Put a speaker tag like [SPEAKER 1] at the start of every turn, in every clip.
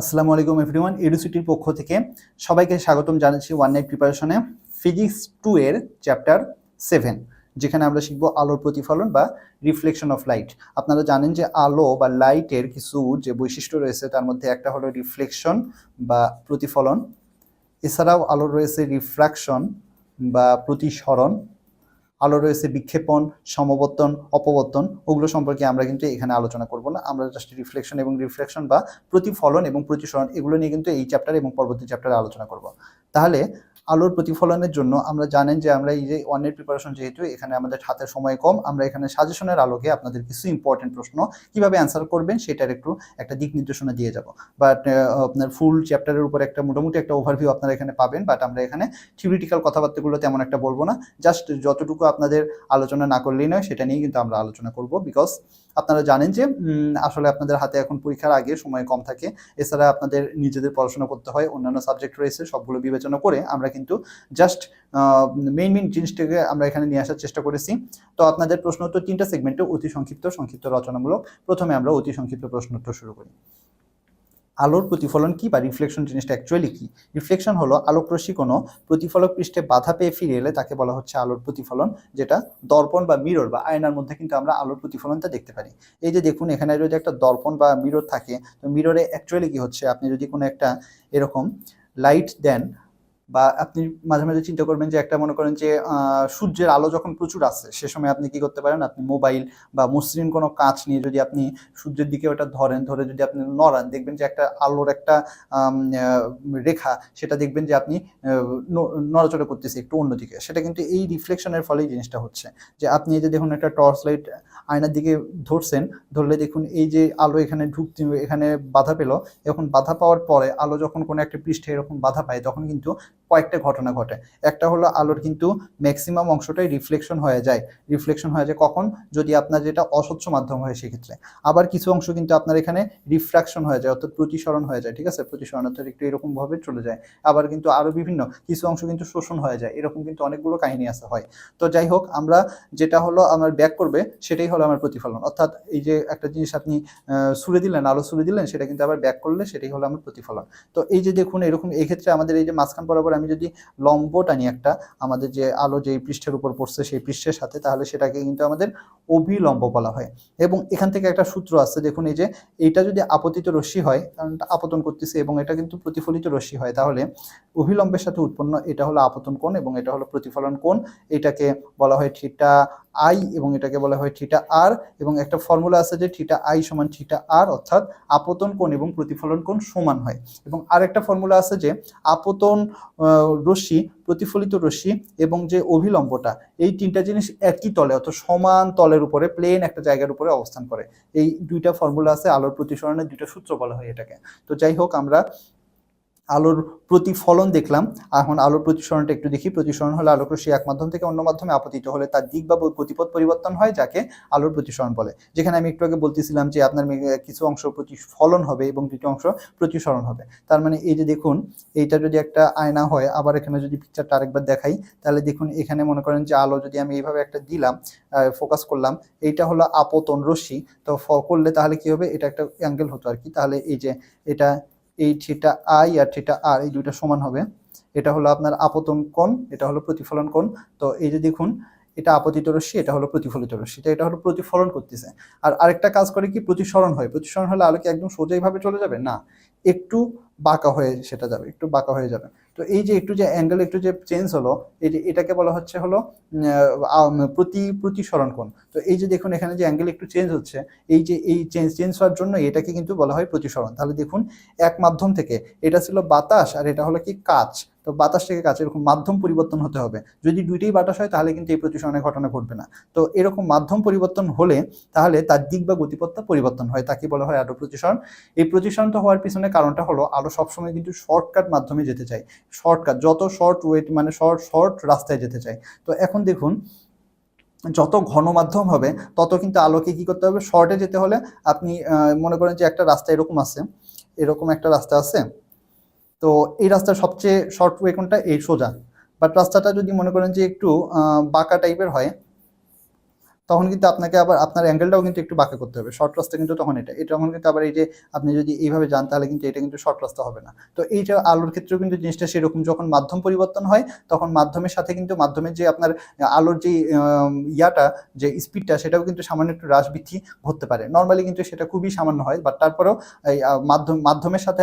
[SPEAKER 1] আসসালামু আলাইকুম এভরিওয়ান এডুসিটির পক্ষ থেকে সবাইকে স্বাগতম জানাচ্ছি ওয়ান নাইট প্রিপারেশনে ফিজিক্স টু এর চ্যাপ্টার সেভেন যেখানে আমরা শিখব আলোর প্রতিফলন বা রিফ্লেকশন অফ লাইট আপনারা জানেন যে আলো বা লাইটের কিছু যে বৈশিষ্ট্য রয়েছে, তার মধ্যে একটা হলো রিফ্লেকশন বা প্রতিফলন। এছাড়াও আলো রয়েছে রিফ্র্যাকশন বা প্রতিসরণ। আলো রয়েছে, বিক্ষেপণ, সমবর্তন, অপবর্তন, ওগুলো সম্পর্কে আমরা কিন্তু এখানে আলোচনা করব না। আমরা জাস্ট রিফ্লেকশন এবং রিফ্লেকশন বা প্রতিফলন এবং প্রতিসরণ এগুলো নিয়ে কিন্তু এই চ্যাপ্টার এবং পরবর্তী চ্যাপ্টারে আলোচনা করব। তাহলে আলোর প্রতিফলনের জন্য আমরা জানেন যে আমরা এই যে ওয়ানের প্রিপারেশন যেহেতু এখানে আমাদের হাতে সময় কম, আমরা এখানে সাজেশনের আলোকে আপনাদের কিছু ইম্পর্টেন্ট প্রশ্ন কীভাবে অ্যান্সার করবেন সেটার একটু একটা দিক নির্দেশনা দিয়ে যাব। বাট আপনার ফুল চ্যাপ্টারের উপর একটা মোটামুটি একটা ওভারভিউ আপনারা এখানে পাবেন বাট আমরা এখানে থিওরিটিক্যাল কথাবার্তাগুলো তেমন একটা বলব না। জাস্ট যতটুকু আপনাদের আলোচনা না করলেই নয়, সেটা নিয়ে কিন্তু আমরা আলোচনা করব। বিকজ আপনারা জানেন যে আসলে আপনাদের হাতে এখন পরীক্ষার আগে সময় কম থাকে। এছাড়া আপনাদের নিজেদের পড়াশোনা করতে হয়, অন্যান্য সাবজেক্ট রয়েছে, সবগুলো বিবেচনা করে আমরা কিন্তু জাস্ট মেইন মেইন জিনিসটাকে আমরা এখানে নিয়ে আসার চেষ্টা করেছি। তো আপনাদের প্রশ্ন উত্তর তিনটা সেগমেন্টে অতি সংক্ষিপ্ত সংক্ষিপ্ত রচনামূলক। প্রথমে আমরা অতি সংক্ষিপ্ত প্রশ্ন উত্তর শুরু করি। আলোর প্রতিফলন কি বা রিফ্লেকশন জিনিসটা অ্যাকচুয়ালি কি? রিফ্লেকশন হলো আলোকরশ্মি কোনো প্রতিফলক পৃষ্ঠে বাধা পেয়ে ফিরে এলে তাকে বলা হচ্ছে আলোর প্রতিফলন, যেটা দর্পণ বা মিরর বা আয়নার মধ্যে কিন্তু আমরা আলোর প্রতিফলনটা দেখতে পারি। এই যে দেখুন, এখানে যদি একটা দর্পণ বা মিরর থাকে, তো মিররে অ্যাকচুয়ালি কি হচ্ছে? আপনি যদি কোনো একটা এরকম লাইট দেন বা আপনি মাঝে মাঝে চিন্তা করবেন যে একটা মনে করেন যে সূর্যের আলো যখন প্রচুর আসে, সে সময় আপনি কি করতে পারেন? আপনি মোবাইল বা মসৃণ কোনো কাঁচ নিয়ে যদি আপনি সূর্যের দিকে ওটা ধরেন, ধরে যদি আপনি নড়ান, দেখবেন যে একটা আলোর একটা রেখা, সেটা দেখবেন যে আপনি নড়াচড়া করতেছে একটু অন্যদিকে। সেটা কিন্তু এই রিফ্লেকশনের ফলেই জিনিসটা হচ্ছে। যে আপনি এই যে দেখুন একটা টর্চ লাইট আয়নার দিকে ধরছেন, ধরলে দেখুন এই যে আলো এখানে ঢুকতে, এখানে বাধা পেল। এখন বাধা পাওয়ার পরে আলো যখন কোনো একটা পৃষ্ঠে এরকম বাধা পায়, তখন কিন্তু কয়েকটা ঘটনা ঘটে। একটা হলো আলোর কিন্তু ম্যাক্সিমাম অংশটাই রিফ্লেকশন হয়ে যায়। রিফ্লেকশন হয়ে যায় কখন? যদি আপনার যেটা অস্বচ্ছ মাধ্যম হয় সেক্ষেত্রে। আবার কিছু অংশ কিন্তু আপনার এখানে রিফ্র্যাকশন হয়ে যায়, অর্থাৎ প্রতিসরণ হয়ে যায়, ঠিক আছে? প্রতিসরণ অর্থাৎ একটু এরকম ভাবে চলে যায়। আবার কিন্তু আরও বিভিন্ন, কিছু অংশ কিন্তু শোষণ হয়ে যায়। এরকম কিন্তু অনেকগুলো কাহিনী আছে হয়। তো যাই হোক, আমরা যেটা হলো আমার ব্যাক করবে, সেটাই হলো আমার প্রতিফলন। অর্থাৎ এই যে একটা জিনিস আপনি ছুড়ে দিলেন, আলো ছুড়ে দিলেন, সেটা কিন্তু আবার ব্যাক করলে সেটাই হলো আমার প্রতিফলন। তো এই যে দেখুন, এরকম এই ক্ষেত্রে আমাদের এই যে মাঝখান বরাবর আমি যদি লম্ব টানি একটা, আমাদের যে আলো যে পৃষ্ঠের উপর পড়ছে সেই পৃষ্ঠের সাথে, তাহলে সেটাকে কিন্তু আমাদের অভিলম্ব বলা হয়। এবং এখান থেকে একটা সূত্র আছে, দেখুন এই যে এটা যদি আপতিত রশ্মি হয়, কারণ এটা আপতন করতেছে এবং এটা কিন্তু প্রতিফলিত রশ্মি হয়, তাহলে অভিলম্বের সাথে উৎপন্ন এটা হলো আপতন কোণ এবং এটা হলো প্রতিফলন কোণ। এটাকে বলা হয় থিটা আই এবং এটাকে বলা হয় থিটা আর এবং একটা ফর্মুলা আছে যে থিটা আই সমান থিটা আর অর্থাৎ আপতন কোণ এবং প্রতিফলন কোণ সমান হয়। এবং আরেকটা ফর্মুলা আছে যে আপতন রশ্মি, প্রতিফলিত রশ্মি এবং যে অভিলম্বটা, এই তিনটা জিনিস একই তলে অর্থাৎ সমান তলের উপরে প্লেন একটা জায়গার উপরে অবস্থান করে। এই দুইটা ফর্মুলা আছে আলোর প্রতিসরণের দুইটা সূত্র বলা হয় এটাকে। তো যাই হোক, আমরা আলোর প্রতিফলন দেখলাম। এখন আলোর প্রতিসরণটা একটু দেখি। প্রতিসরণ হলে আলোক রশ্মি এক মাধ্যম থেকে অন্য মাধ্যমে আপতিত হলে তার দিক বা গতিপথ পরিবর্তন হয়, যাকে আলোর প্রতিসরণ বলে। যেখানে আমি একটু আগে বলতেছিলাম যে আপনার কিছু অংশ প্রতিফলন হবে এবং কিছু অংশ প্রতিসরণ হবে। তার মানে এই যে দেখুন, এইটা যদি একটা আয়না হয়, আবার এখানে যদি পিকচারটা আরেকবার দেখাই, তাহলে দেখুন এখানে মনে করেন যে আলো যদি আমি এইভাবে একটা দিলাম ফোকাস করলাম, এইটা হলো আপতন রশ্মি। তো ফ- করলে তাহলে কি হবে? এটা একটা অ্যাঙ্গেল হতো আর কি তাহলে এই যে এটা এই থিটা আই আর থিটা আর এই দুইটা সমান হবে। এটা হলো আপনার আপতন কোণ, এটা হলো প্রতিফলন কোণ। তো এই যে দেখুন, এটা আপতিত রশ্মি, এটা হলো প্রতিফলিত রশ্মি। তো এটা হলো প্রতিফলন করতেছে। আর আরেকটা কাজ করে কি? প্রতিসরণ হয়। প্রতিসরণ হলে আলোকে একদম সোজাইভাবে চলে যাবে? না। একটু বাঁকা হয়ে সেটা যাবে, একটু বাঁকা হয়ে যাবে। তো এই যে একটু যে অ্যাঙ্গেল একটু যে চেঞ্জ হলো, এই যে এটাকে বলা হচ্ছে হলো প্রতি, প্রতিসরণ কোণ। তো এই যে দেখুন, এখানে যে অ্যাঙ্গেল একটু চেঞ্জ হচ্ছে, এই যে, এই চেঞ্জ চেঞ্জ হওয়ার জন্য এটাকে কিন্তু বলা হয় প্রতিসরণ। তাহলে দেখুন, এক মাধ্যম থেকে, এটা ছিল বাতাস আর এটা হলো কি কাচ। তো বাতাস থেকে কাছে এরকম মাধ্যম পরিবর্তন হতে হবে। যদি দুইটাই বাতাস হয়, তাহলে কিন্তু এই প্রতিসরণের ঘটনা ঘটবে না। তো এরকম মাধ্যম পরিবর্তন হলে, তাহলে তার দিক বা গতিপথটা পরিবর্তন হয়, তাকে বলা হয় আলো প্রতিসরণ। এই প্রতিসরণটা হওয়ার পিছনে কারণটা হলো, আলো সবসময় কিন্তু শর্টকাট মাধ্যমে যেতে চাই শর্টকাট যত শর্ট ওয়েট মানে শর্ট শর্ট রাস্তায় যেতে চায়। তো এখন দেখুন, যত ঘন মাধ্যম হবে, তত কিন্তু আলোকে কি করতে হবে? শর্টে যেতে হলে আপনি মনে করেন যে একটা রাস্তা এরকম আছে, এরকম একটা রাস্তা আছে তো এই রাস্তার সবচেয়ে শর্ট ওয়ে কোনটা? এই সোজা। বাট রাস্তাটা যদি মনে করেন যে একটু বাঁকা টাইপের হয় তখন কিন্তু আপনাকে আবার আপনার অ্যাঙ্গেলটাও কিন্তু একটু বাঁকা করতে হবে। শর্ট রাস্তা কিন্তু তখন এটা। এটা তখন কিন্তু আবার এই যে আপনি যদি এইভাবে যান তাহলে কিন্তু এটা কিন্তু শর্ট রাস্তা হবে না। তো এইটা আলোর ক্ষেত্রেও কিন্তু জিনিসটা সেরকম যখন মাধ্যম পরিবর্তন হয়, তখন মাধ্যমের সাথে কিন্তু মাধ্যমের যে আপনার আলোর যে ইয়াটা, যে স্পিডটা সেটাও কিন্তু সামান্য একটু হ্রাস বৃদ্ধি ঘটতে পারে। নর্মালি কিন্তু সেটা খুবই সামান্য হয় বাট তারপরেও এই মাধ্যম, মাধ্যমের সাথে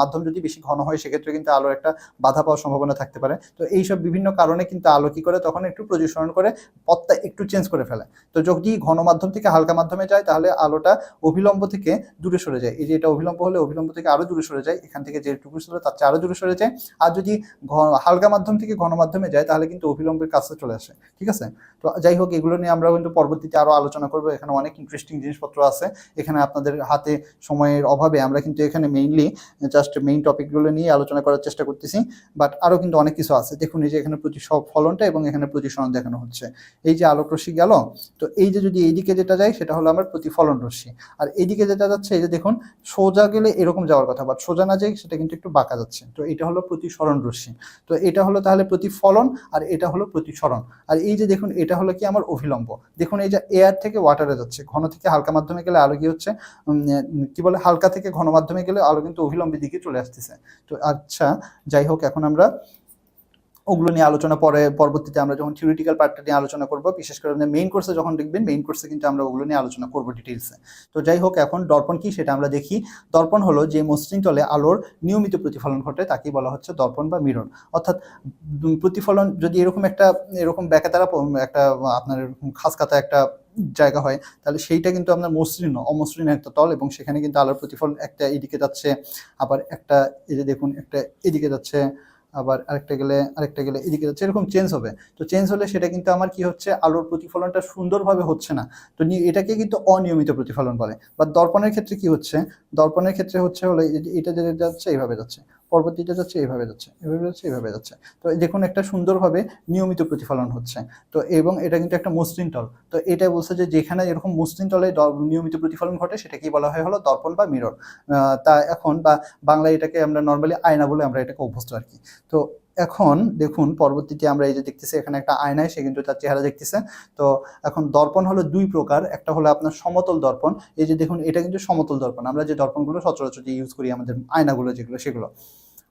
[SPEAKER 1] মাধ্যম যদি বেশি ঘন হয়, সেক্ষেত্রে কিন্তু আলোর একটা বাধা পাওয়ার সম্ভাবনা থাকতে পারে। তো এইসব বিভিন্ন কারণে কিন্তু আলো কি করে? তখন একটু প্রতিসরণ করে, পথটা একটু চেঞ্জ করে ফেলে। তো যদি ঘন মাধ্যম থেকে হালকা মাধ্যমে যায়, তাহলে আলোটা অভিলম্ব থেকে দূরে সরে যায়। এই যে এটা অভিলম্ব হলে অভিলম্ব থেকে আরও দূরে সরে যায়, এখান থেকে যেটুকু ছিল তার চেয়ে আরও দূরে সরে যায়। আর যদি হালকা মাধ্যম থেকে ঘন মাধ্যমে যায়, তাহলে কিন্তু অভিলম্বের কাছে চলে আসে, ঠিক আছে? তো যাই হোক, এগুলো নিয়ে আমরা কিন্তু পরবর্তীতে আরও আলোচনা করব। এখানে অনেক ইন্টারেস্টিং জিনিসপত্র আছে। এখানে আপনাদের হাতে সময়ের অভাবে আমরা কিন্তু এখানে মেইনলি জাস্ট মেইন টপিকগুলো নিয়ে আলোচনা করার চেষ্টা করতেছি। বাট আরও কিন্তু অনেক কিছু আছে। দেখুন, এই যে এখানে প্রতি ফলনটা এবং এখানে প্রতিসরণ দেখানো হচ্ছে। এই যে আলোক রশ্মি গেল তো এই যে যদি এইদিকে যেটা যায়, সেটা হলো আমার প্রতিফলন রশ্মি। আর এইদিকে যেটা যাচ্ছে, এই যে দেখুন, সোজা গেলে এরকম যাওয়ার কথা বাট সোজা না যায় সেটা কিন্তু একটু বাঁকা যাচ্ছে। তো এটা হলো প্রতিসরণ রশ্মি। তো এটা হলো তাহলে প্রতিফলন, আর এটা হলো প্রতিসরণ। আর এই যে দেখুন, এটা হলো কি আমার অভিলম্ব। দেখুন, এই যে এয়ার থেকে ওয়াটারে যাচ্ছে, ঘন থেকে হালকা মাধ্যমে গেলে আলো কি হচ্ছে? কি বলে, হালকা থেকে ঘন মাধ্যমে গেলে আলো কিন্তু অভিলম্বের দিকে চলে আসতেছে। তো আচ্ছা যাই হোক, এখন আমরা ওগুলো নিয়ে আলোচনা পরে, পরবর্তীতে আমরা যখন থিওরিটিক্যাল পার্টটা নিয়ে আলোচনা করব, বিশেষ করে মেইন কোর্সে যখন দেখবেন মেইন কোর্সে কিন্তু আমরা ওগুলো নিয়ে আলোচনা করব ডিটেলসে তো যাই হোক, এখন দর্পণ কি সেটা আমরা দেখি। দর্পণ হলো যে মসৃণ তলে আলোর নিয়মিত প্রতিফলন ঘটে, তাকেই বলা হচ্ছে দর্পণ বা মিরর অর্থাৎ প্রতিফলন যদি এরকম একটা, এরকম ব্যাকাতারা প- একটা আপনার এরকম খাসকাতা একটা জায়গা হয়, তাহলে সেইটা কিন্তু আপনার মসৃণ, অমসৃণ একটা তল এবং সেখানে কিন্তু আলোর প্রতিফলন একটা এদিকে যাচ্ছে, আবার একটা এই যে দেখুন, একটা এদিকে যাচ্ছে আবার আরেকটা গেলে আরেকটা গেলে এদিকে যাচ্ছে, এরকম চেঞ্জ হবে। তো চেঞ্জ হলে সেটা কিন্তু আমার কি হচ্ছে, আলোর প্রতিফলনটা সুন্দরভাবে হচ্ছে না। তো এটাকে কিন্তু অনিয়মিত প্রতিফলন বলে। বা দর্পণের ক্ষেত্রে কি হচ্ছে, দর্পণের ক্ষেত্রে হচ্ছে হলো এটা যেটা যাচ্ছে, এইভাবে যাচ্ছে। পরবর্তীটা যাচ্ছে, এইভাবে যাচ্ছে এভাবে যাচ্ছে, এইভাবে যাচ্ছে। তো দেখুন একটা সুন্দরভাবে নিয়মিত প্রতিফলন হচ্ছে। তো এবং এটা কিন্তু একটা মসৃণ টল তো এটা বলছে যে, যেখানে এরকম মসৃণ টলে নিয়মিত প্রতিফলন ঘটে, সেটাকেই বলা হয় হলো দর্পণ বা মিরর। তা এখন বা, বাংলায় এটাকে আমরা নর্মালি আয়না বলে আমরা এটাকে অভ্যস্ত আর কি। তো এখন দেখুন, পরবর্তীতে আমরা এই যে দেখতেছি, এখানে একটা আয়নায় সে কিন্তু তার চেহারা দেখতেছে। তো এখন দর্পণ হলো দুই প্রকার, একটা হলো আপনার সমতল দর্পণ। এই যে দেখুন, এটা কিন্তু সমতল দর্পণ। আমরা যে দর্পণগুলো সচরাচর ইউজ করি, আমাদের আয়নাগুলো যেগুলো, সেগুলো।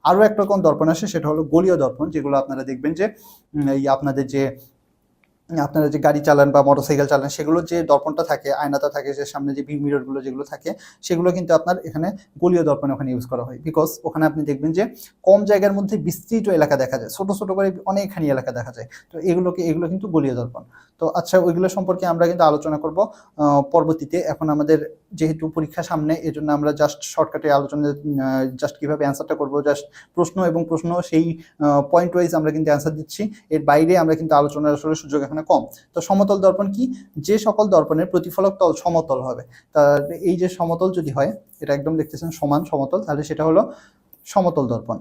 [SPEAKER 1] আরও এক রকম দর্পণ আসে সেটা হলো গলীয় দর্পণ, যেগুলো আপনারা দেখবেন যে এই আপনাদের যে আপনারা যে গাড়ি চালান বা মোটরসাইকেল চালান, সেগুলো যে দর্পণটা থাকে আয়নাটা থাকে, যে সামনে যে ভিউ মিররগুলো যেগুলো থাকে, সেগুলো কিন্তু আপনার এখানে গলীয় দর্পণ ওখানে ইউজ করা হয়। বিকজ ওখানে আপনি দেখবেন যে কম জায়গার মধ্যে বিস্তৃত এলাকা দেখা যায়। ছোট ছোট করে অনেকখানি এলাকা দেখা যায়। তো এগুলোকে, এগুলো কিন্তু গলীয় দর্পণ। তো আচ্ছা ওইগুলো সম্পর্কে আমরা কিন্তু আলোচনা করব পরবর্তীতে। এখন আমাদের যেহেতু পরীক্ষা সামনে এই জন্য আমরা জাস্ট শর্টকাটে আলোচনা জাস্ট কীভাবে অ্যান্সারটা করব জাস্ট প্রশ্ন এবং প্রশ্ন, সেই পয়েন্ট ওয়াইজ আমরা কিন্তু অ্যান্সার দিচ্ছি। এর বাইরে আমরা কিন্তু আলোচনার আসলে সুযোগ এখানে কম। তো সমতল দর্পণ কি? যে সকল দর্পণের প্রতিফলক তল সমতল হবে। তা এই যে সমতল যদি হয়, এটা একদম দেখতেছেন সমান সমতল, তাহলে সেটা হলো সমতল দর্পণ।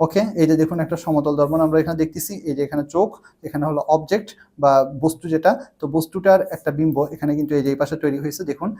[SPEAKER 1] ওকে এই যে দেখুন একটা সমতল দর্পণ আমরা এখানে দেখতেছি। এই যে এখানে চোখ, এখানে হলো অবজেক্ট বা বস্তু যেটা। তো বস্তুটার একটা বিম্ব এখানে কিন্তু এই যে এই পাশে তৈরি হয়েছে। দেখুন,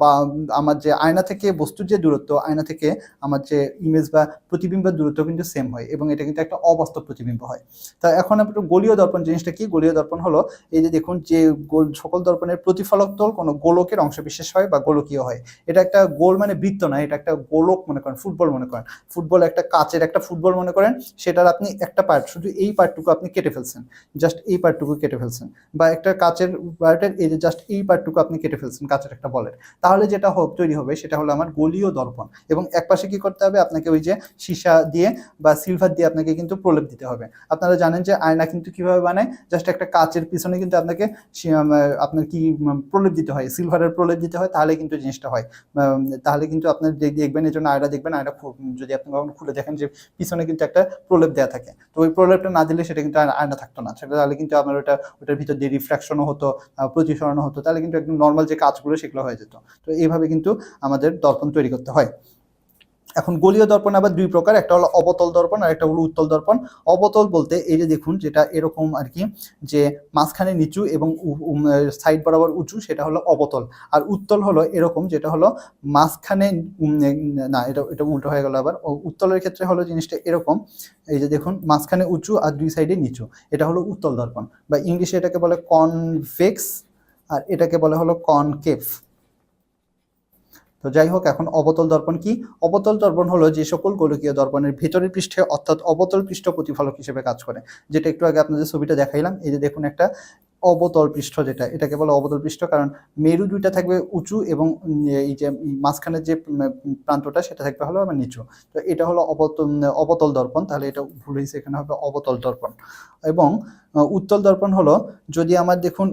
[SPEAKER 1] বা আমার যে আয়না থেকে বস্তুর যে দূরত্ব, আয়না থেকে আমার যে ইমেজ বা প্রতিবিম্বের দূরত্ব কিন্তু সেম হয় এবং এটা কিন্তু একটা অবাস্তব প্রতিবিম্ব হয়। তা এখন একটু গোলীয় দর্পণ জিনিসটা কি? গলীয় দর্পণ হলো এই যে দেখুন যে গোল, সকল দর্পণের প্রতিফলক তল কোনো গোলকের অংশ বিশেষ হয় বা গোলকীয় হয়। এটা একটা গোল মানে বৃত্ত না, এটা একটা গোলক মনে করেন, ফুটবল মনে করেন। ফুটবল একটা কাচের একটা ফুটবল মনে করেন, সেটার আপনি একটা পার্ট শুধু এই পার্টটুকু আপনি কেটে ফেলছেন। জাস্ট এই পার্টটুকু কেটে ফেলছেন। বা একটা কাচের পার্টের এই যে জাস্ট এই পার্টটুকু আপনি কেটে ফেলছেন, কাচের একটা বলের তাহলে যেটা হোক তৈরি হবে, সেটা হলো আমার গলীয় দর্পণ। এবং একপাশে কি করতে হবে? আপনাকে ওই যে সীসা দিয়ে বা সিলভার দিয়ে আপনাকে কিন্তু প্রলেপ দিতে হবে। আপনারা জানেন যে আয়না কিন্তু কীভাবে বানায়? জাস্ট একটা কাচের পিছনে কিন্তু আপনাকে আপনার কি প্রলেপ দিতে হয়। সিলভারের প্রলেপ দিতে হয়, তাহলে কিন্তু জিনিসটা হয়। তাহলে কিন্তু আপনার দেখবেন, এই জন্য আয়না দেখবেন। আয়না খু- যদি আপনি কখনো খুলে দেখেন যে পিছনে কিন্তু একটা প্রলেপ দেওয়া থাকে। তো ওই প্রলেপটা না দিলে সেটা কিন্তু আয়না- থাকতো না। সেটা তাহলে কিন্তু আমার ওটা, ওটার ভিতর দিয়ে রিফ্রাকশনও হতো প্রতিসরণও হতো। তাহলে কিন্তু একদম নর্মাল যে কাজগুলো সেগুলো হয়ে যেত। তো এইভাবে কিন্তু আমাদের দর্পণ তৈরি করতে হয়। এখন গলীয় দর্পণ আবার দুই প্রকার, একটা হলো অবতল দর্পণ আর একটা হলো উত্তল দর্পণ। অবতল বলতে এই যে দেখুন যেটা এরকম আর কি, যে মাঝখানে নিচু এবং সাইড বরাবর উঁচু, সেটা হলো অবতল। আর উত্তল হলো এরকম যেটা হলো মাঝখানে না, এটা এটা উল্টো হয়ে গেল আবার। উত্তলের ক্ষেত্রে হলো জিনিসটা এরকম, এই যে দেখুন মাঝখানে উঁচু আর দুই সাইডে নিচু। এটা হলো উত্তল দর্পণ বা ইংলিশে এটাকে বলে কনভেক্স আর এটাকে বলা হলো কনকেভ। তো যাই হোক, এখন অবতল দর্পণ কি? অবতল দর্পণ হলো যে সকল গোলকীয় দর্পণের ভেতরের পৃষ্ঠে, অর্থাৎ অবতল পৃষ্ঠ প্রতিফলক হিসেবে কাজ করে। যেটা একটু আগে আপনাদের ছবিটা দেখাইলাম, এই যে দেখুন একটা অবতল পৃষ্ঠ যেটা, এটাকে বলে অবতল পৃষ্ঠ, কারণ মেরু দুইটা থাকবে উঁচু এবং এই যে মাঝখানের যে প্রান্তটা সেটা থাকবে হলো আমার নিচু। তো এটা হলো অবতল অবতল দর্পণ, তাহলে এটা ভুল হয়েছে, এখানে হবে অবতল দর্পণ। এবং উত্তল দর্পণ হলো যদি আমার দেখুন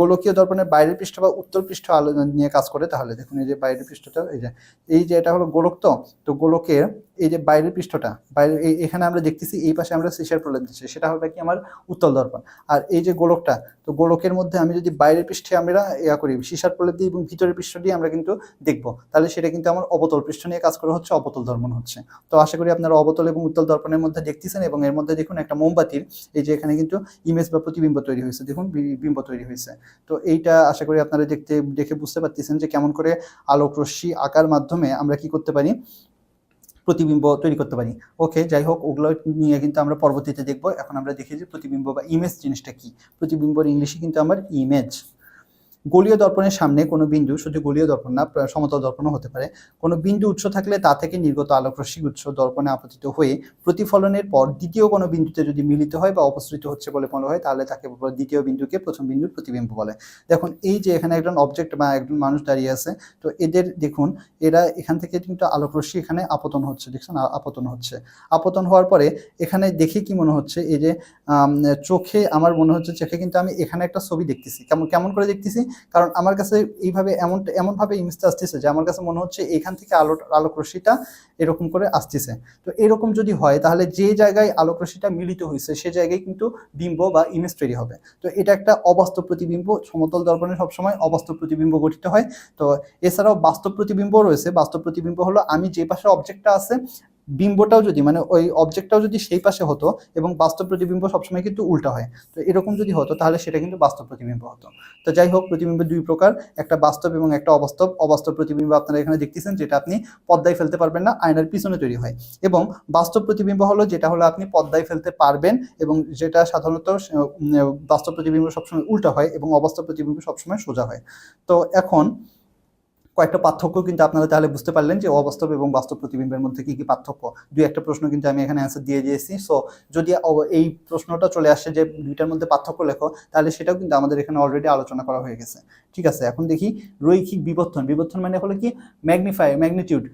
[SPEAKER 1] গোলকীয় দর্পণের বাইরের পৃষ্ঠ বা উত্তর পৃষ্ঠ আলো নিয়ে কাজ করে, তাহলে দেখুন এই যে বাইরের পৃষ্ঠটা, এই যে এই যে এটা হলো গোলক তো তো গোলকের এই যে বাইরের পৃষ্ঠটা, বাইরে এখানে আমরা দেখতেছি এই পাশে আমরা সিসার প্রলেপ দিচ্ছি, সেটা হবে কি আমার উত্তল দর্পণ। আর এই যে গোলকটা, তো গোলকের মধ্যে আমি যদি বাইরের পৃষ্ঠে আমরা ইয়া করি সিসার প্রলেপ দিই এবং ভিতরের পৃষ্ঠ দিয়ে আমরা কিন্তু দেখব, তাহলে সেটা কিন্তু আমার অবতল পৃষ্ঠ নিয়ে কাজ করা হচ্ছে, অবতল দর্পণ হচ্ছে। তো আশা করি আপনারা অবতল এবং উত্তল দর্পণের মধ্যে দেখতেছেন এবং এর মধ্যে দেখুন একটা মোমবাতির, এই যে এখানে কিন্তু ইমেজ বা প্রতিবিম্ব তৈরি হয়েছে, দেখুন বিম্ব তৈরি হয়েছে। তো এইটা আশা করি আপনারা দেখতে, দেখে বুঝতে পারতেছেন যে কেমন করে আলোক রশ্মি আঁকার মাধ্যমে আমরা কি করতে পারি প্রতিবিম্ব তৈরি করতে পারি। ওকে, যাই হোক, ওগুলো নিয়ে কিন্তু আমরা পরবর্তীতে দেখব। এখন আমরা দেখি যে প্রতিবিম্ব বা ইমেজ জিনিসটা কি। প্রতিবিম্বর ইংলিশে কিন্তু আমার ইমেজ গোলীয় দর্পণের সামনে কোনো বিন্দু শুধু গোলীয় দর্পণ না সমতল দর্পণও হতে পারে। কোনো বিন্দু উৎস থাকলে তা থেকে নির্গত আলোক রশ্মি উৎস দর্পণে আপতিত হয়ে প্রতিফলনের পর দ্বিতীয় কোনো বিন্দুতে যদি মিলিত হয় বা অপসৃত হচ্ছে বলে মনে হয়, তাহলে তাকে দ্বিতীয় বিন্দুকে প্রথম বিন্দুর প্রতিবিম্ব বলে। দেখুন, এই যে এখানে একজন অবজেক্ট বা একজন মানুষ দাঁড়িয়ে আছে, তো এদের দেখুন, এরা এখান থেকে কিন্তু আলোক রশ্মি এখানে আপতন হচ্ছে, দেখছেন? আপতন হচ্ছে। আপতন হওয়ার পরে এখানে দেখে কি মনে হচ্ছে? এই যে চোখে, আমার মনে হচ্ছে চোখে কিন্তু আমি এখানে একটা ছবি দেখতেছি। কেমন কেমন করে দেখতেছি? কারণ আমার কাছে এইভাবে এমন, এমনভাবে ইমেজটা আসতেছে যে আমার কাছে মনে হচ্ছে এখান থেকে আলো আলোক রশ্মিটা এরকম করে আসতেছে। তো এরকম যদি হয়, তাহলে যে জায়গায় আলোক রশ্মিটা মিলিত হয়েছে, সে জায়গায় কিন্তু বিম্ব বা ইমেজ তৈরি হবে। তো এটা একটা অবাস্তব প্রতিবিম্ব, সমতল দর্পণে সবসময় অবাস্তব প্রতিবিম্ব গঠিত হয়। তো এছাড়াও বাস্তব প্রতিবিম্ব রয়েছে। বাস্তব প্রতিবিম্ব হলো আমি যে পাশে অবজেক্টটা আছে বিম্বটাও যদি মানে ওই অবজেক্টটাও যদি সেই পাশে হতো এবং বাস্তব প্রতিবিম্ব সবসময় কিন্তু উল্টা হয়। তো এরকম যদি হতো, তাহলে সেটা কিন্তু বাস্তব প্রতিবিম্ব হতো। তো যাই হোক, প্রতিবিম্ব দুই প্রকার, একটা বাস্তব এবং একটা অবাস্তব। অবাস্তব প্রতিবিম্ব আপনারা এখানে দেখতেছেন, যেটা আপনি পদ্মায় ফেলতে পারবেন না, আয়নার পিছনে তৈরি হয়। এবং বাস্তব প্রতিবিম্ব হলো যেটা হলো আপনি পদ্মায় ফেলতে পারবেন এবং যেটা সাধারণত বাস্তব প্রতিবিম্ব সবসময় উল্টা হয় এবং অবাস্তব প্রতিবিম্ব সবসময় সোজা হয়। তো এখন কয়েকটা পার্থক্য কিন্তু আপনারা তাহলে বুঝতে পারলেন যে অবাস্তব এবং বাস্তব প্রতিবিম্বের মধ্যে কি কি পার্থক্য। দুই একটা প্রশ্ন কিন্তু আমি এখানে অ্যান্সার দিয়ে দিয়েছি। সো যদি এই প্রশ্নটা চলে আসে যে দুইটার মধ্যে পার্থক্য লেখো, তাহলে সেটাও কিন্তু আমাদের এখানে অলরেডি আলোচনা করা হয়ে গেছে। ঠিক আছে, এখন দেখি রৈখিক বিবর্ধন বিবর্ধন মানে হলো কি? ম্যাগনিফাই ম্যাগনিটিউড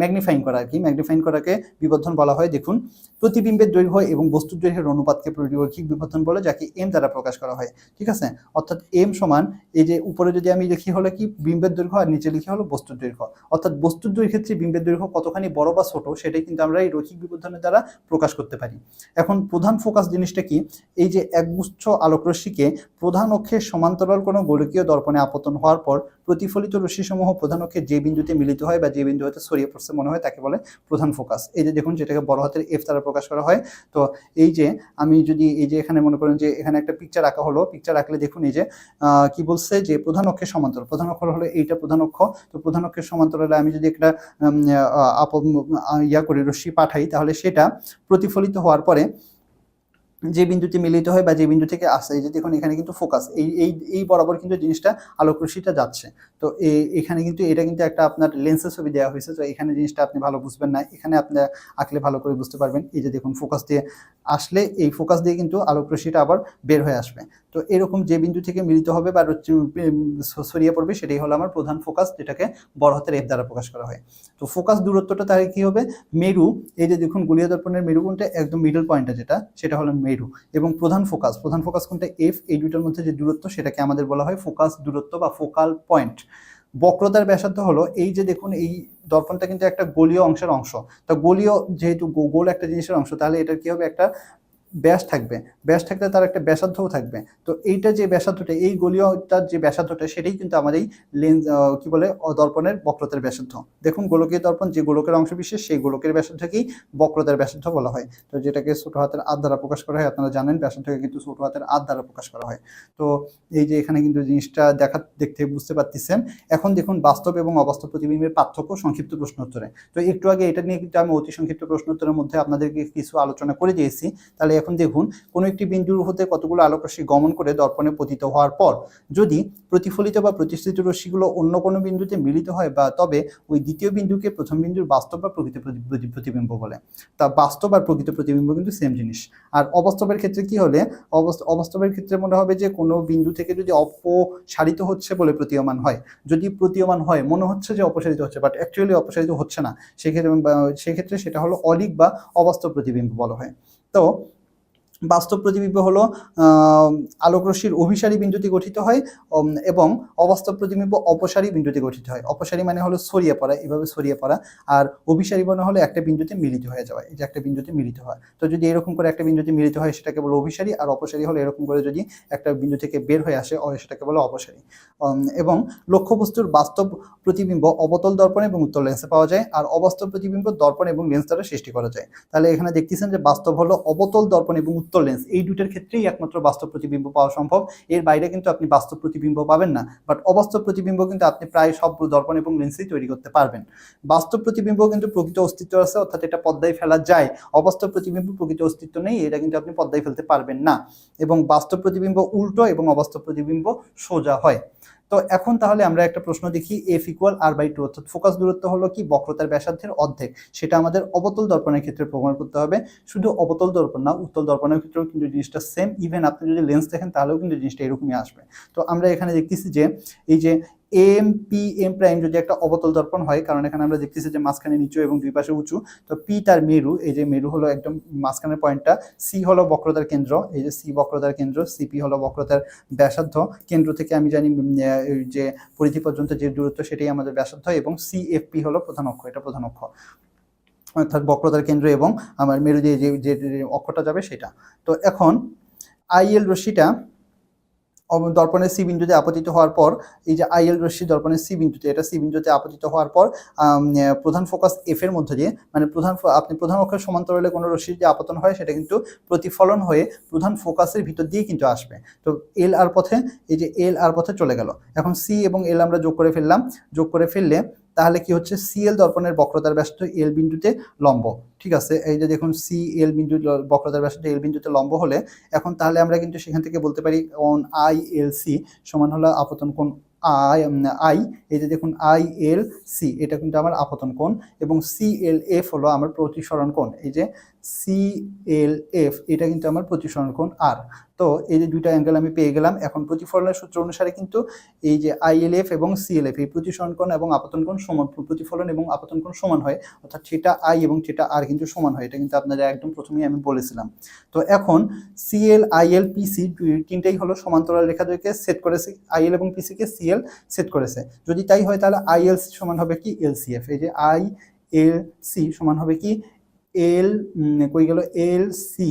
[SPEAKER 1] ম্যাগনিফাইং করা আর কি ম্যাগনিফাইং করাকে বিবর্ধন বলা হয়। দেখুন, প্রতিবিম্বের দৈর্ঘ্য এবং বস্তুর দৈর্ঘ্যের অনুপাতকে রৈখিক বিবর্ধন বলে, যাকে এম দ্বারা প্রকাশ করা হয়। ঠিক আছে? অর্থাৎ এম সমান এই যে উপরে যদি আমি লিখি হলো কি? বিম্বের দৈর্ঘ্য আর নিচে লিখি হলো বস্তুর দৈর্ঘ্য। অর্থাৎ বস্তুর চেয়ে বিম্বের দৈর্ঘ্য কতখানি বড় বা ছোট, সেটাই কিন্তু আমরা এই রৈখিক বিবর্ধনের দ্বারা প্রকাশ করতে পারি। এখন প্রধান ফোকাস জিনিসটা কি? এই যে একগুচ্ছ আলোকরশ্মিকে প্রধান অক্ষের সমান্তরাল কোনো গোলকীয় দর্পণে আপতন হওয়ার পর প্রতিফলিত রশ্মিসমূহ প্রধান অক্ষে যে বিন্দুতে মিলিত হয় বা যে বিন্দু হতে ছড়িয়ে পড়ছে মনে হয়, তাকে বলে প্রধান ফোকাস। এই যে দেখুন, যেটাকে বড় হাতের এফ দ্বারা প্রকাশ করা হয়। তো এই যে আমি যদি এই যে এখানে মনে করেন যে এখানে একটা পিকচার আঁকা হলো পিকচার আঁকলে দেখুন এই যে কি বলছে? যে প্রধান অক্ষের সমান্তরাল, প্রধান অক্ষর হলো এইটা প্রধান অক্ষ তো প্রধান অক্ষের সমান্তরালে আমি যদি একটা আপ ইয়া করি রশ্মি পাঠাই, তাহলে সেটা প্রতিফলিত হওয়ার পরে যে বিন্দুতে মিলিত হয় বা যে বিন্দু থেকে আসে, এই যে দেখুন এখানে কিন্তু ফোকাস এই এই এই বরাবর কিন্তু জিনিসটা আলোক রশ্মিটা যাচ্ছে। তো এখানে কিন্তু এটা কিন্তু একটা আপনার লেন্সের ছবি দেওয়া হয়েছে, তো এখানে জিনিসটা আপনি ভালো বুঝবেন না, এখানে আপনি আঁকলে ভালো করে বুঝতে পারবেন। এই যে দেখুন ফোকাস দিয়ে আসলে এই ফোকাস দিয়ে কিন্তু আলোক রশ্মিটা আবার বের হয়ে আসবে। তো এরকম যে বিন্দু থেকে মিলিত হবে বা ছড়িয়ে পড়বে, সেটাই হলো আমার প্রধান ফোকাস যেটাকে বড় হাতের এফ দ্বারা প্রকাশ করা হয়। তো ফোকাস দূরত্বটা তাহলে কি হবে? মেরু, এই যে দেখুন গুলিয়া দর্পণের মেরু কোনটা? একদম মিডল পয়েন্টটা যেটা, সেটা হলো মেরু। এবং প্রধান ফোকাস প্রধান ফোকাস কোনটা? এফ এই দুটোর মধ্যে যে দূরত্ব, সেটাকে আমাদের বলা হয় ফোকাস দূরত্ব বা ফোকাল পয়েন্ট বক্রতার ব্যাসার্ধ হলো, এই যে দেখুন, এই দর্পণটা কিন্তু একটা গোলীয় অংশের অংশ। তা গোলীয় যেহেতু গোল একটা জিনিসের অংশ, তাহলে এটার কি হবে? একটা ব্যাস থাকবে। ব্যাস থাকলে তার একটা ব্যাসার্ধও থাকবে। তো এইটা যে ব্যাসার্ধটা, এই গোলীয়টার যে ব্যাসার্ধটা, সেটাই কিন্তু আমার এই লেন্স কি বলে দর্পণের বক্রতার ব্যাসার্ধ। দেখুন গোলকীয় দর্পণ যে গোলকের অংশ বিশেষ সেই গোলকের ব্যাসার্ধকেই বক্রতার ব্যাসার্ধ বলা হয়। তো যেটাকে ছোট হাতের আদ দ্বারা প্রকাশ করা হয়, আপনারা জানেন, ব্যাসার্ধকে কিন্তু ছোট হাতের আদ দ্বারা প্রকাশ করা হয়। তো এই যে এখানে কিন্তু জিনিসটা দেখা, দেখতে বুঝতে পারতেছেন। এখন দেখুন বাস্তব এবং অবাস্তব প্রতিবিম্বের পার্থক্য সংক্ষিপ্ত প্রশ্ন উত্তরে। তো একটু আগে এটা নিয়ে কিন্তু আমি অতি সংক্ষিপ্ত প্রশ্ন উত্তরের মধ্যে আপনাদেরকে কিছু আলোচনা করে দিয়েছি। তাহলে এখন দেখুন, কোনো একটি বিন্দুর হতে কতগুলো আলোক রশ্মি গমন করে দর্পণে পতিত হওয়ার পর, যদি প্রতিফলিত বা প্রতিষ্ঠিত রশ্মিগুলো অন্য কোনো বিন্দুতে মিলিত হয় বা তবে ওই দ্বিতীয় বিন্দুকে প্রথম বিন্দুর বাস্তব বা প্রকৃত প্রতি- প্রতি- প্রতিবিম্ব বলে। তা বাস্তব আর প্রকৃত প্রতিবিম্ব কিন্তু সেম জিনিস। আর অবাস্তবের ক্ষেত্রে কি হলে? অবস- অবাস্তবের ক্ষেত্রে মনে হবে যে কোনো বিন্দু থেকে যদি অপসারিত হচ্ছে বলে প্রতীয়মান হয়। যদি প্রতীয়মান হয়, মনে হচ্ছে যে অপসারিত হচ্ছে বাট অ্যাকচুয়ালি অপসারিত হচ্ছে না। সেক্ষেত্রে সেক্ষেত্রে সেটা হলো অলিক বা অবাস্তব প্রতিবিম্ব বলা হয়। তো বাস্তব প্রতিবিম্ব হলো আহ, আলোক রশ্মির অভিসারী বিন্দুতে গঠিত হয় এবং অবাস্তব প্রতিবিম্ব অপসারী বিন্দুতে গঠিত হয়। অপসারী মানে হলো ছড়িয়ে পড়া এভাবে ছড়িয়ে পড়া। আর অভিসারী মানে হলো একটা বিন্দুতে মিলিত হয়ে যাওয়া এই যে একটা বিন্দুতে মিলিত হয় তো যদি এরকম করে একটা বিন্দুতে মিলিত হয় সেটাকে বলে অভিসারী আর অপসারী হলো এরকম করে যদি একটা বিন্দু থেকে বের হয়ে আসে সেটাকে বলে অপসারী। এবং লক্ষ্যবস্তুর বাস্তব প্রতিবিম্ব অবতল দর্পণ এবং উত্তল লেন্সে পাওয়া যায় আর অবাস্তব প্রতিবিম্ব দর্পণ এবং লেন্স দ্বারা সৃষ্টি করা যায়। তাহলে এখানে দেখতেছেন যে বাস্তব হলো অবতল দর্পণ এবং উত্তল লেন্স এই দুইটার ক্ষেত্রেই একমাত্র বাস্তব প্রতিবিম্ব পাওয়া সম্ভব। এর বাইরে কিন্তু আপনি বাস্তব প্রতিবিম্ব পাবেন না বাট অবাস্তব প্রতিবিম্ব কিন্তু আপনি প্রায় সব দর্পণ এবং লেন্সেই তৈরি করতে পারবেন। বাস্তব প্রতিবিম্ব কিন্তু প্রকৃত অস্তিত্ব আছে, অর্থাৎ এটা পদ্মায় ফেলা যায়। অবাস্তব প্রতিবিম্ব প্রকৃত অস্তিত্ব নেই, এটা কিন্তু আপনি পদ্মায় ফেলতে পারবেন না। এবং বাস্তব প্রতিবিম্ব উল্টো এবং অবাস্তব প্রতিবিম্ব সোজা হয়। তো এখন তাহলে আমরা একটা প্রশ্ন দেখি F equal R by two অর্থাৎ ফোকাস দূরত্ব হলো কি? বক্রতার ব্যাসার্ধের অর্ধেক। সেটা আমাদের অবতল দর্পণের ক্ষেত্রে প্রমাণ করতে হবে। শুধু অবতল দর্পণ না, উত্তল দর্পণের ক্ষেত্রেও কিন্তু জিনিসটা সেম ইভেন আপনি যদি লেন্স দেখেন তাহলেও কিন্তু জিনিসটা এরকমই আসবে। তো আমরা এখানে দেখতেছি যে, এই যে এম পি এম প্রাইম যদি একটা অবতল দর্পণ হয়, কারণ এখানে আমরা দেখতেছি যে মাঝখানে নিচু এবং দুই পাশে উঁচু, তো পি তার মেরু, এই যে মেরু হলো একদম মাঝখানের পয়েন্টটা সি হলো বক্রতার কেন্দ্র, এই যে সি বক্রতার কেন্দ্র সিপি হলো বক্রতার ব্যাসার্ধ, কেন্দ্র থেকে আমি জানি যে পরিধি পর্যন্ত যে দূরত্ব সেটাই আমাদের ব্যাসার্ধ, এবং সিএফপি হলো প্রধান অক্ষ, এটা প্রধান অক্ষ। অর্থাৎ বক্রতার কেন্দ্র এবং আমার মেরু দিয়ে যে যে অক্ষটা যাবে সেটা। তো এখন আইএল রশ্মিটা দর্পণের সি বিন্দুতে আপতিত হওয়ার পর, এই যে আইএল রশ্মি দর্পণের সি বিন্দুতে, এটা সি বিন্দুতে আপতিত হওয়ার পর প্রধান ফোকাস এফ এর মধ্যে দিয়ে মানে প্রধান আপনি প্রধান অক্ষের সমান্তরালে কোনো রশ্মির যে আপতন হয়, সেটা কিন্তু প্রতিফলন হয়ে প্রধান ফোকাসের ভিতর দিয়ে কিন্তু আসবে। তো এল আর পথে, এই যে এল আর পথে চলে গেল। এখন সি এবং এল আমরা যোগ করে ফেললাম। যোগ করে ফেললে তাহলে কি হচ্ছে? সিএল দর্পণের বক্রতার ব্যস্ত এল বিন্দুতে লম্ব। ঠিক আছে? এই যে দেখুন সি এল বিন্দু, বক্রতার ব্যাসার্ধ এল বিন্দুতে লম্ব হলে এখন তাহলে আমরা কিন্তু সেখান থেকে বলতে পারি অন আই এল সি সমান হলো আপতন কোণ আই আই এই যে দেখুন আই এল সি এটা কিন্তু আমার আপতন কোণ এবং সি এল এফ হলো আমার প্রতিসরণ কোণ। এই যে সি এল এফ এটা কিন্তু আমার প্রতিসরণ কোণ আর তো এই যে দুইটা অ্যাঙ্গেল আমি পেয়ে গেলাম, এখন প্রতিফলনের সূত্র অনুসারে কিন্তু এই যে আইএলএফ এবং সিএলএফ এই প্রতিসরণ কোণ এবং আপতন কোণ সমান, প্রতিফলন এবং আপতন কোণ সমান হয়, অর্থাৎ থিটা আই এবং থিটা আর কিন্তু সমান হয়, এটা কিন্তু আপনাদের একদম প্রথমেই আমি বলেছিলাম। তো এখন সিএল আইএল পিসি তিনটাই হলো সমান্তরাল রেখাদেরকে সেট করেছে আইএল এবং পিসিকে সিএল সেট করেছে। যদি তাই হয় তাহলে আইএল সমান হবে কি এলসিএফ এই যে আই এল সি সমান হবে কি এল কই গেল? L, C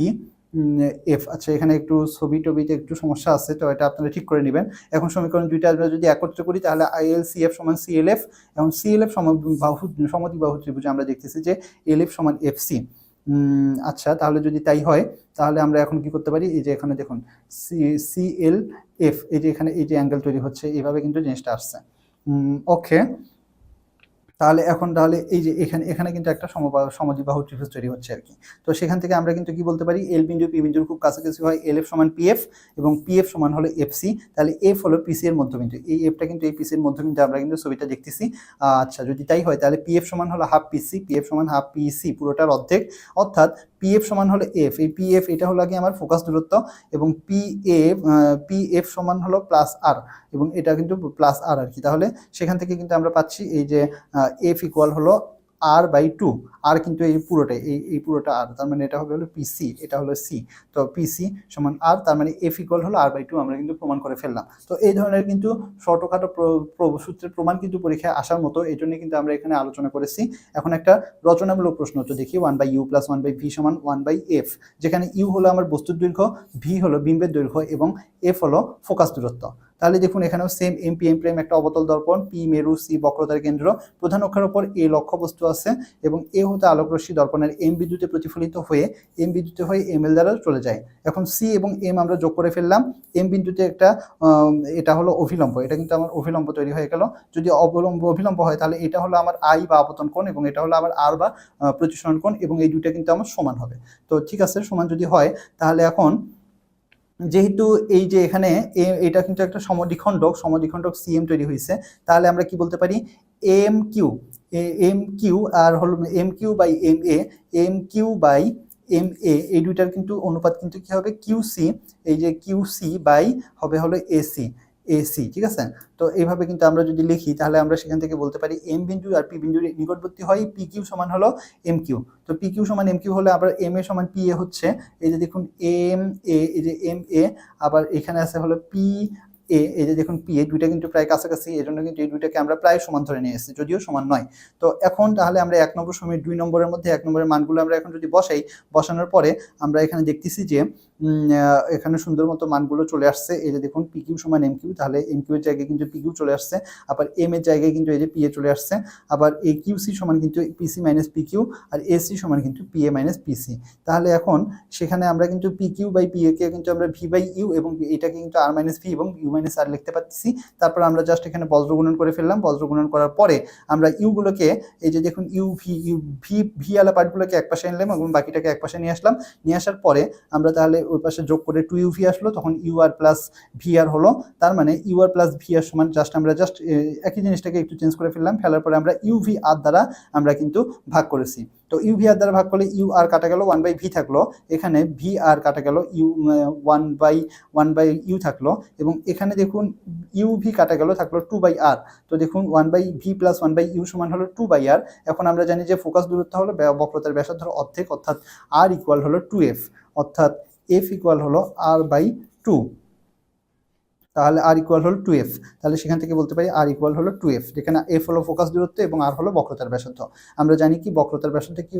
[SPEAKER 1] F. আচ্ছা এখানে একটু ছবি টবিতে একটু সমস্যা আছে, তো এটা আপনারা ঠিক করে নেবেন। এখন সমীকরণ দুইটা আমরা যদি একত্রে করি, তাহলে আইএল সি, এফ সমান সি এল, এফ। এবং সি এল, এফ বাহু সমতি বাহু ত্রিভুজে আমরা দেখতেছি যে এল, এফ সমান এফ, সি। আচ্ছা তাহলে যদি তাই হয়, তাহলে আমরা এখন কি করতে পারি? এই যে এখানে দেখুন, সি সি এল, এফ। এই যে এখানে এই যে অ্যাঙ্গেল তৈরি হচ্ছে, এইভাবে কিন্তু জিনিসটা আসছে। ওকে। তাহলে এখন তাহলে এই যে এখানে এখানে কিন্তু একটা সমবাহ সমদ্বিবাহু ত্রিভুজ তৈরি হচ্ছে আর কি। তো সেখান থেকে আমরা কিন্তু কি বলতে পারি? এল বিন্দু পি বিন্দুর খুব কাছাকাছি হয় এল এফ সমান পি এফ এবং পি এফ সমান হলো এফ সি তাহলে এফ হলো পিসি এর মধ্যবিন্দু। এই এফটা কিন্তু এই পিসি এর মধ্যবিন্দু আমরা কিন্তু ছবিটা দেখতেছি। আচ্ছা যদি তাই হয় তাহলে পি এফ সমান হলো হাফ পিসি পি এফ সমান হাফ পিসি পুরোটার অর্ধেক। অর্থাৎ পি এফ সমান হলো এফ এই পি এফ এটা হলো আগে আমার ফোকাস দূরত্ব এবং পি এফ পি এফ সমান হলো প্লাস আর এবং এটা কিন্তু প্লাস আর আর কি। তাহলে সেখান থেকে কিন্তু আমরা পাচ্ছি এই যে এফ ইকুয়াল হলো আর বাই টু আর কিন্তু এই পুরোটাই, এই এই পুরোটা আর তার মানে এটা হবে হলো পিসি এটা হলো সি তো পিসি সমান আর তার মানে এফ ইকুয়াল হলো আর বাই টু আমরা কিন্তু প্রমাণ করে ফেললাম। তো এই ধরনের কিন্তু ছোটোখাটো সূত্রের প্রমাণ কিন্তু পরীক্ষায় আসার মতো, এই জন্য কিন্তু আমরা এখানে আলোচনা করেছি। এখন একটা রচনামূলক প্রশ্ন তো দেখি one by U plus one by V সমান ওয়ান বাই এফ যেখানে ইউ হলো আমার বস্তুর দৈর্ঘ্য ভি হলো বিম্বের দৈর্ঘ্য এবং এফ হলো ফোকাস দূরত্ব। তাহলে দেখুন, এখানেও সেম এম পি এম প্রেম একটা অবতল দর্পণ পি মেরু সি বক্রতার কেন্দ্র। প্রধান অক্ষের ওপর এ লক্ষ্যবস্তু আছে এবং এ হতে আলোকরশ্মি দর্পণের এম বিদ্যুতে প্রতিফলিত হয়ে এম বিদ্যুতে হয়ে এম এল দ্বারা চলে যায়। এখন সি এবং এম আমরা যোগ করে ফেললাম। এম বিন্দুতে একটা এটা হলো অভিলম্ব। এটা কিন্তু আমার অভিলম্ব তৈরি হয়ে গেল। যদি অবলম্ব, অভিলম্ব হয়, তাহলে এটা হলো আমার আই বা আপতন কোণ এবং এটা হলো আমার আর বা প্রতিসরণ কোণ এবং এই দুইটা কিন্তু আমার সমান হবে। তো ঠিক আছে, সমান যদি হয়, তাহলে এখন যেহেতু এই যে এখানে এটা কিন্তু একটা সমদ্বিখণ্ডক সমদ্বিখণ্ডক সিএম তৈরি হয়েছে তাহলে আমরা কি বলতে পারি? এম কিউ এম কিউ আর হল M Q by M A M Q by M A এই দুইটার কিন্তু অনুপাত কিন্তু কি হবে? কিউসি এই যে কিউ সি বাই হবে হলো এসি এসি ঠিক আছে? তো এইভাবে কিন্তু আমরা যদি লিখি, তাহলে আমরা সেখান থেকে বলতে পারি এম বিন্দু আর পি বিন্দুর নিকটবর্তী হয় পি কিউ সমান হলো এম কিউ তো পি কিউ সমান এম কিউ হলে আবার এম এ সমান পি এ হচ্ছে, এই যে দেখুন এম এ এই যে এম এ আবার এখানে আছে হলো পি এ এই যে দেখুন পি এ দুইটা কিন্তু প্রায় কাছাকাছি এই জন্য কিন্তু এই দুইটাকে আমরা প্রায় সমান ধরে নিয়ে এসেছি, যদিও সমান নয়। তো এখন তাহলে আমরা এক নম্বর সময় দুই নম্বরের মধ্যে, এক নম্বরের মানগুলো আমরা এখন যদি বসাই, বসানোর পরে আমরা এখানে দেখতেছি যে এখানে সুন্দর মতো মানগুলো চলে আসছে। এই যে দেখুন পি কিউ সমান এম কিউ তাহলে এম কিউ এর জায়গায় কিন্তু পি কিউ চলে আসছে। আবার এম এর জায়গায় কিন্তু এই যে পি এ চলে আসছে। আবার এ কিউ সি সমান কিন্তু পিসি মাইনাস পি কিউ আর এ সি সমান কিন্তু পি এ মাইনাস পিসি তাহলে এখন সেখানে আমরা কিন্তু P Q by P A কে কিন্তু আমরা ভি বাই ইউ এবং এটাকে কিন্তু আর মাইনাস ভি এবং ইউ মাইনাস আর লিখতে পারতেছি। তারপর আমরা জাস্ট এখানে বজ্র গুণন করে ফেললাম। বজ্র গুণন করার পরে আমরা ইউগুলোকে এই যে দেখুন U V U V V আলা পার্টগুলোকে এক পাশে আনলাম এবং বাকিটাকে এক পাশে নিয়ে আসলাম। নিয়ে আসার পরে আমরা তাহলে ওই পাশে যোগ করে টু ইউ ভি আসলো, তখন U R plus V R হলো। তার মানে U R plus V R সমান জাস্ট আমরা জাস্ট একই জিনিসটাকে একটু চেঞ্জ করে ফেললাম, ফেলার পরে আমরা ইউ ভি আর দ্বারা আমরা কিন্তু ভাগ করেছি। তো ইউ ভি আর দ্বারা ভাগ করলে ইউ আর কাটা গেল ওয়ান বাই ভি থাকল। এখানে ভি আর কাটা গেল U one by one by U থাকল। এবং এখানে দেখুন ইউ ভি কাটা গেল, থাকল টু বাই আর তো দেখুন one by V plus one by U সমান হলো টু বাই আর এখন আমরা জানি যে ফোকাস দূরত্ব হলো বক্রতার ব্যাসার্ধ অর্ধেক, অর্থাৎ আর ইকুয়াল হলো টু এফ অর্থাৎ এফ ইকুয়াল হলো আর বাই টু তাহলে আর ইকুয়াল হলো টু এফ তাহলে সেখান থেকে বলতে পারি আর ইকুয়াল হলো টু এফ যেখানে এফ হলো ফোকাস দূরত্ব এবং আর হলো বক্রতার ব্যাসার্ধ। আমরা জানি কি বক্রতার ব্যাসার্ধ কি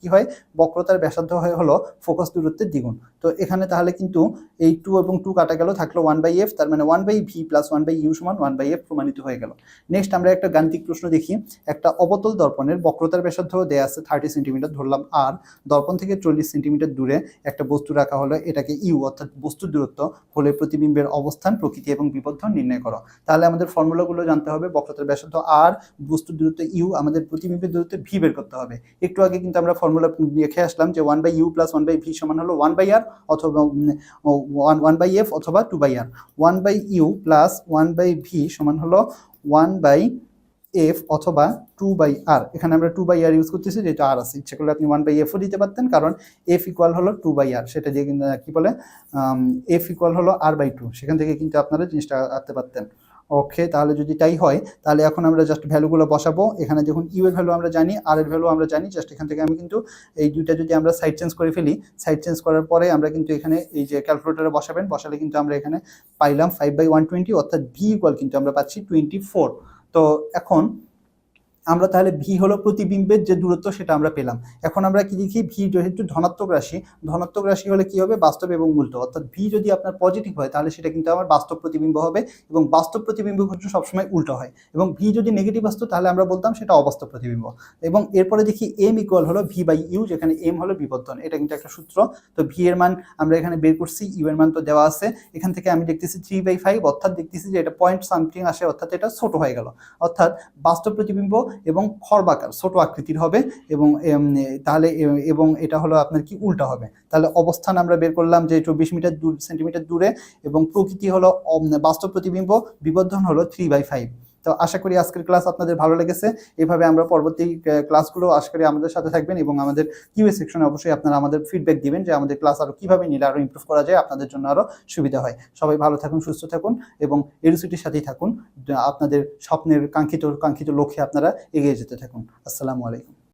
[SPEAKER 1] কি হয়? বক্রতার ব্যাসার্ধ হয় হলো ফোকাস দূরত্বের দ্বিগুণ। তো এখানে তাহলে কিন্তু এই টু এবং টু কাটা গেল, থাকল ওয়ান বাই এফ তার মানে one by V plus one by U সমান ওয়ান বাই এফ প্রমাণিত হয়ে গেল। নেক্সট আমরা একটা গাণিতিক প্রশ্ন দেখি। একটা অবতল দর্পণের বক্রতার ব্যাসার্ধ দেয়া আছে থার্টি সেন্টিমিটার ধরলাম আর দর্পণ থেকে চল্লিশ সেন্টিমিটার দূরে একটা বস্তু রাখা হলো এটাকে ইউ অর্থাৎ বস্তুর দূরত্ব হলে প্রতিবিম্বের অবস্থান প্রকৃতি এবং বিবর্ধন নির্ণয় করো। তাহলে আমাদের ফর্মুলাগুলো জানতে হবে, বক্রতার ব্যাসার্ধ আর বস্তুর দূরত্ব ইউ আমাদের প্রতিবিম্বের দূরত্ব ভি বের করতে হবে। একটু আগে কিন্তু আমরা ফর্মুলা দেখে আসলাম যে one by u plus one by v সমান হলো ওয়ান বাই আর অথবা ওয়ান ওয়ান বাই এফ অথবা two by r one by u plus one by v সমান হলো ওয়ান বাই এফ অথবা টু বাই আর এখানে আমরা টু বাই আর ইউজ করতেছি যেটা আর আছে। ইচ্ছে করলে আপনি ওয়ান বাই এফও দিতে পারতেন, কারণ এফ ইকুয়াল হলো টু বাই আর সেটা দিয়ে কিন্তু, কি বলে এফ ইকুয়াল হলো আর বাই টু সেখান থেকে কিন্তু আপনারা জিনিসটা আনতে পারতেন। ওকে তাহলে যদি তাই হয়, তাহলে এখন আমরা জাস্ট ভ্যালুগুলো বসাবো। এখানে যখন ইউ এর ভ্যালু আমরা জানি আর এর ভ্যালু আমরা জানি। জাস্ট এখান থেকে আমি কিন্তু এই দুইটা যদি আমরা সাইড চেঞ্জ করে ফেলি সাইড চেঞ্জ করার পরে আমরা কিন্তু এখানে এই যে ক্যালকুলেটারে বসাবেন, বসালে কিন্তু আমরা এখানে পাইলাম ফাইভ বাই ওয়ান টোয়েন্টি অর্থাৎ ভি ইকুয়াল কিন্তু আমরা পাচ্ছি টোয়েন্টি ফোর তো এখন আমরা তাহলে ভি হলো প্রতিবিম্বের যে দূরত্ব সেটা আমরা পেলাম। এখন আমরা কি দেখি ভি যেহেতু ধনাত্মক রাশি। ধনাত্মক রাশি হলে কি হবে? বাস্তব এবং মূলত। অর্থাৎ ভি যদি আপনার পজিটিভ হয়, তাহলে সেটা কিন্তু আমার বাস্তব প্রতিবিম্ব হবে এবং বাস্তব প্রতিবিম্ব কিন্তু সবসময় উল্টো হয়। এবং ভি যদি নেগেটিভ আসতো, তাহলে আমরা বলতাম সেটা অবাস্তব প্রতিবিম্ব। এবং এরপরে দেখি এম ইকুয়াল হলো ভি বাই ইউ যেখানে এম হলো বিবর্তন। এটা কিন্তু একটা সূত্র। তো ভি এর মান আমরা এখানে বের করছি। ইউ এর মান তো দেওয়া আছে। এখান থেকে আমি দেখতেছি থ্রি বাই ফাইভ অর্থাৎ দেখতেছি যে এটা পয়েন্ট সামথিং আসে। অর্থাৎ এটা ছোট হয়ে গেল। অর্থাৎ বাস্তব প্রতিবিম্ব এবং খর্বাকার, ছোট আকৃতির হবে এবং তাহলে এবং এটা হলো আপনার কি উল্টা হবে। তাহলে অবস্থান আমরা বের করলাম যে চব্বিশ মিটার দূর, সেন্টিমিটার দূরে এবং প্রকৃতি হলো বাস্তব প্রতিবিম্ব, বিবর্ধন হলো থ্রি বাই ফাইভ তো আশা করি আজকের ক্লাস আপনাদের ভালো লেগেছে। এভাবে আমরা পরবর্তী ক্লাসগুলো আশা করি আমাদের সাথে থাকবেন এবং আমাদের কিউএ সেকশনে অবশ্যই আপনারা আমাদের ফিডব্যাক দিবেন যে আমাদের ক্লাস আরও কীভাবে নিলে আরও ইমপ্রুভ করা যায়, আপনাদের জন্য আরও সুবিধা হয়। সবাই ভালো থাকুন, সুস্থ থাকুন এবং এডুসিটির সাথেই থাকুন। আপনাদের স্বপ্নের কাঙ্ক্ষিত কাঙ্ক্ষিত লক্ষ্যে আপনারা এগিয়ে যেতে থাকুন। আসসালামু আলাইকুম।